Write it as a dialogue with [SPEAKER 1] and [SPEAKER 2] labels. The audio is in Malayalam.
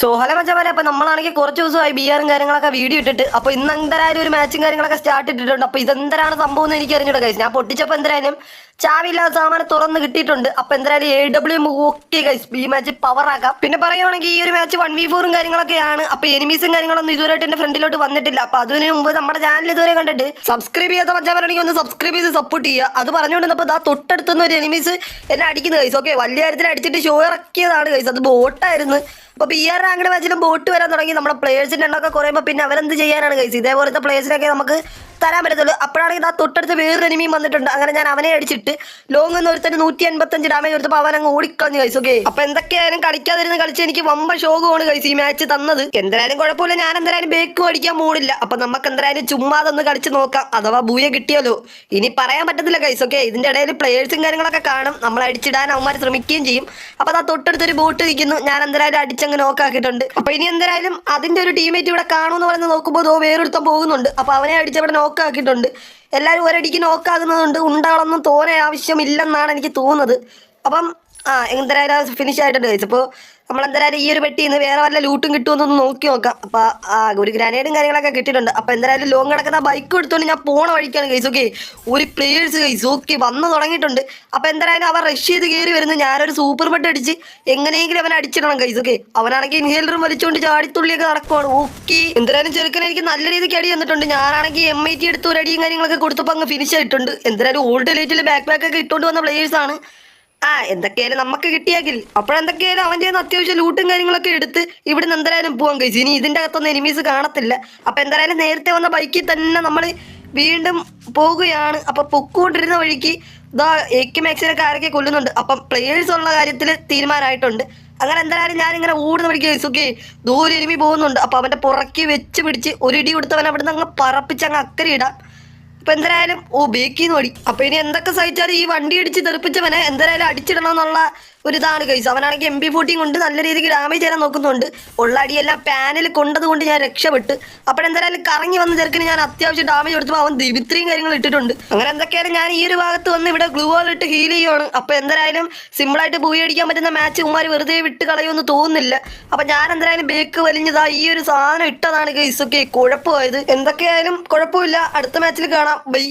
[SPEAKER 1] സോ ഹലോ മച്ചാമാരെ അപ്പൊ നമ്മളാണെങ്കിൽ കുറച്ച് ദിവസമായി ബിയറും കാര്യങ്ങളൊക്കെ വീഡിയോ ഇട്ടിട്ട് അപ്പൊ ഇന്ന് എന്തായാലും ഒരു മാച്ചും കാര്യങ്ങളൊക്കെ സ്റ്റാർട്ട് ഇട്ടിട്ടുണ്ട്. അപ്പൊ ഇതെന്തരാണ് സംഭവം എന്ന് എനിക്ക് അറിഞ്ഞൂടെ കൈസ് ഞാൻ പൊട്ടിച്ചപ്പോ എന്തായാലും ചാവില്ലാത്ത സാമാനം തുറന്ന് കിട്ടിയിട്ടുണ്ട്. അപ്പൊ എന്തായാലും എ ഡബ്ല്യു ഓക്കെ കൈസ് ഈ മാച്ച് പവർ ആക്കാം. പിന്നെ പറയുവാണെങ്കിൽ ഈ ഒരു മാച്ച് വൺ വി ഫോറും കാര്യങ്ങളൊക്കെയാണ്. അപ്പൊ എനിമീസും കാര്യങ്ങളൊന്നും ഇതുവരെയായിട്ട് എന്റെ ഫ്രണ്ടിലോട്ട് വന്നിട്ടില്ല. അപ്പൊ അതിന് മുമ്പ് നമ്മുടെ ചാനൽ ഇതുവരെ കണ്ടിട്ട് സബ്സ്ക്രൈബ് ചെയ്യാത്ത മച്ചാമാരാണെങ്കിൽ ഒന്ന് സബ്സ്ക്രൈബ് ചെയ്ത് സപ്പോർട്ട് ചെയ്യുക. അത് പറഞ്ഞുകൊണ്ടിരുന്നപ്പോൾ ദാ തൊട്ടടുത്തുനിന്ന് ഒരു എനിമീസ് എന്നെ അടിക്കുന്നത് കൈസ് ഓക്കെ വലിയ കാര്യത്തിൽ അടിച്ചിട്ട് ഷോ ഇറക്കിയതാണ് കൈസ് അത് ബോട്ടായിരുന്നു അപ്പൊ പി ആർ റാങ്കിന് മാച്ചിലും ബോട്ട് വരാൻ തുടങ്ങി. നമ്മുടെ പ്ലേയേഴ്സിന്റെ എണ്ണമൊക്കെ കുറയുമ്പോൾ പിന്നെ അവരെന്ത് ചെയ്യാനാണ് കൈസ് ഇതേപോലത്തെ പ്ലേയേഴ്സിനൊക്കെ നമുക്ക് തരാൻ പറ്റത്തുള്ളൂ. അപ്പോഴാണെങ്കിൽ ആ തൊട്ടടുത്ത് വേറൊരു എനിമിയും വന്നിട്ടുണ്ട്. അങ്ങനെ ഞാൻ അവനെ അടിച്ചിട്ട് ലോങ് എന്ന് ഒരുത്തന്നെ നൂറ്റി എൺപത്തഞ്ച് ഡാമേജ് കൊടുത്തപ്പോൾ അവൻ അങ്ങ് ഓടിക്കളഞ്ഞു കഴിച്ചു ഓക്കെ അപ്പൊ എന്തൊക്കെയായാലും കളിക്കാതിരുന്ന് കളിച്ച് എനിക്ക് വമ്പ ഷോകമാണ് കഴിച്ചു ഈ മാച്ച് തന്നത്. എന്തായാലും കുഴപ്പമില്ല. ഞാൻ എന്തായാലും ബേക്കും അടിക്കാൻ മൂടില്ല അപ്പൊ നമുക്ക് എന്തായാലും ചുമ്മാതെ ഒന്ന് കളിച്ച് നോക്കാം. അഥവാ ബൂയ കിട്ടിയാലോ. ഇനി പറയാൻ പറ്റത്തില്ല കൈസ് ഓക്കെ ഇതിന്റെ ഇടയിൽ പ്ലേയേഴ്സും കാര്യങ്ങളൊക്കെ കാണും. നമ്മൾ അടിച്ചിടാൻ അവന്മാർ ശ്രമിക്കുകയും ചെയ്യും. അപ്പൊ അതാ തൊട്ടടുത്തൊരു ബോട്ട് നിൽക്കുന്നു. ഞാൻ എന്തായാലും അടിച്ചങ്ങ് നോക്കാക്കിയിട്ടുണ്ട് അപ്പൊ ഇനി എന്തായാലും അതിന്റെ ഒരു ടീമേറ്റ് ഇവിടെ കാണുമെന്ന് പറഞ്ഞ് നോക്കുമ്പോൾ വേറൊരുത്തം പോകുന്നുണ്ട്. അപ്പൊ അവനെ അടിച്ചവിടെ നോക്കാക്കിയിട്ടുണ്ട്. എല്ലാവരും ഒരടിക്ക് നോക്കാകുന്നതുകൊണ്ട് ഉണ്ടകളൊന്നും തോനെ ആവശ്യമില്ലെന്നാണ് എനിക്ക് തോന്നുന്നത്. അപ്പം ആ എന്തായാലും ഫിനിഷ് ആയിട്ടുണ്ട് കഴിച്ചു അപ്പോൾ നമ്മൾ എന്തായാലും ഈ ഒരു പെട്ടി നിന്ന് വേറെ വല്ല ലൂട്ടും കിട്ടുമെന്നൊന്ന് നോക്കി നോക്കാം. അപ്പോൾ ആ ഒരു ഗ്രാനേഡും കാര്യങ്ങളൊക്കെ കിട്ടിയിട്ടുണ്ട്. അപ്പോൾ എന്തായാലും ലോങ് കിടക്കുന്ന ബൈക്ക് എടുത്തുകൊണ്ട് ഞാൻ പോണ വഴിക്കാണ് കേസ് ഓക്കെ ഒരു പ്ലേയേഴ്സ് കേസ് ഓക്കെ വന്ന് തുടങ്ങിയിട്ടുണ്ട്. അപ്പോൾ എന്തായാലും അവർ റഷ് ചെയ്ത് കയറി വരുന്നു. ഞാനൊരു സൂപ്പർ ബെഡ് അടിച്ച് എങ്ങനെയെങ്കിലും അവനെ അടിച്ചിടണം കൈസ് ഓക്കെ അവനാണെങ്കിൽ ഇൻഹേലറും വലിച്ചുകൊണ്ട് ചാടിത്തുള്ളിയൊക്കെ നടക്കുവാണ്. ഓക്കെ എന്തായാലും ചെറുക്കൻ എനിക്ക് നല്ല രീതിക്ക് അടി തന്നിട്ടുണ്ട്. ഞാനാണെങ്കിൽ എം ഐ ടി എടുത്ത് ഒരു അടിയും കാര്യങ്ങളൊക്കെ കൊടുത്തപ്പോൾ അങ്ങ് ഫിനിഷ് ആയിട്ടുണ്ട്. എന്തായാലും ഓൾഡ് ലൈറ്റിൽ ബാക്ക് ബാക്ക് ഒക്കെ ഇട്ടുകൊണ്ട് വന്ന ആണ്. ആ എന്തൊക്കെയായാലും നമുക്ക് കിട്ടിയാകിൽ. അപ്പോഴെന്തൊക്കെയായാലും അവന്റെ അത്യാവശ്യം ലൂട്ടും കാര്യങ്ങളൊക്കെ എടുത്ത് ഇവിടുന്ന് എന്തായാലും പോവാൻ കഴിച്ചു. ഇനി ഇതിന്റെ അകത്തൊന്നും എനിമീസ് കാണത്തില്ല. അപ്പം എന്തായാലും നേരത്തെ വന്ന ബൈക്കിൽ തന്നെ നമ്മൾ വീണ്ടും പോകുകയാണ്. അപ്പം പൊക്കോണ്ടിരുന്ന വഴിക്ക് ഇതാ എക്ക് മാക്സിനൊക്കെ ആരൊക്കെ കൊല്ലുന്നുണ്ട്. അപ്പം പ്ലേയേഴ്സ് ഉള്ള കാര്യത്തിൽ തീരുമാനമായിട്ടുണ്ട്. അങ്ങനെ എന്തായാലും ഞാൻ ഇങ്ങനെ ഓടുന്ന വഴിക്ക് സുഖി ദൂരെ എനിമി പോകുന്നുണ്ട്. അപ്പം അവന്റെ പുറക്കി വെച്ച് പിടിച്ച് ഒരു ഇടി കൊടുത്തവൻ നിന്ന് അങ്ങ് പറപ്പിച്ച് അങ്ങ് അക്കരി ഇടാം. അപ്പൊ എന്തായാലും ഓ ബേക്കിന്ന് ഓടി അപ്പൊ ഇനി എന്തൊക്കെ സഹിച്ചാലും ഈ വണ്ടി അടിച്ച് തെറിപ്പിച്ചവനെ എന്തായാലും അടിച്ചിടണം എന്നുള്ള ഒരു ഇതാണ് കൈസ്. അവനാണെങ്കിൽ എം പി ഫോർട്ടി കൊണ്ട് നല്ല രീതിക്ക് ഡാമേജ് ചെയ്യാൻ നോക്കുന്നുണ്ട്. ഉള്ള അടിയെല്ലാം പാനിൽ കൊണ്ടത് കൊണ്ട് ഞാൻ രക്ഷപ്പെട്ട് അപ്പോഴെന്തായാലും കറങ്ങി വന്ന ചെറുക്കിന് ഞാൻ അത്യാവശ്യം ഡാമേജ് കൊടുത്തപ്പോൾ അവൻ ദിവിത്രയും കാര്യങ്ങൾ ഇട്ടിട്ടുണ്ട്. അങ്ങനെ എന്തൊക്കെയാലും ഞാൻ ഈ ഒരു ഭാഗത്ത് വന്ന് ഇവിടെ ഗ്ലൂവോൾ ഇട്ട് ഹീൽ ചെയ്യുവാണ്. അപ്പൊ എന്തായാലും സിമ്പിളായിട്ട് പോയി അടിക്കാൻ പറ്റുന്ന മാച്ച് ഉമ്മാർ വെറുതെ വിട്ട് കളയുമെന്ന് തോന്നുന്നില്ല. അപ്പൊ ഞാൻ എന്തായാലും ബേക്ക് വലിഞ്ഞതാ ഈ ഒരു സാധനം ഇട്ടതാണ് കൈസ് ഒക്കെ. കുഴപ്പമായത്. എന്തൊക്കെയായാലും കുഴപ്പമില്ല. അടുത്ത മാച്ചിൽ കാണാം. ബൈ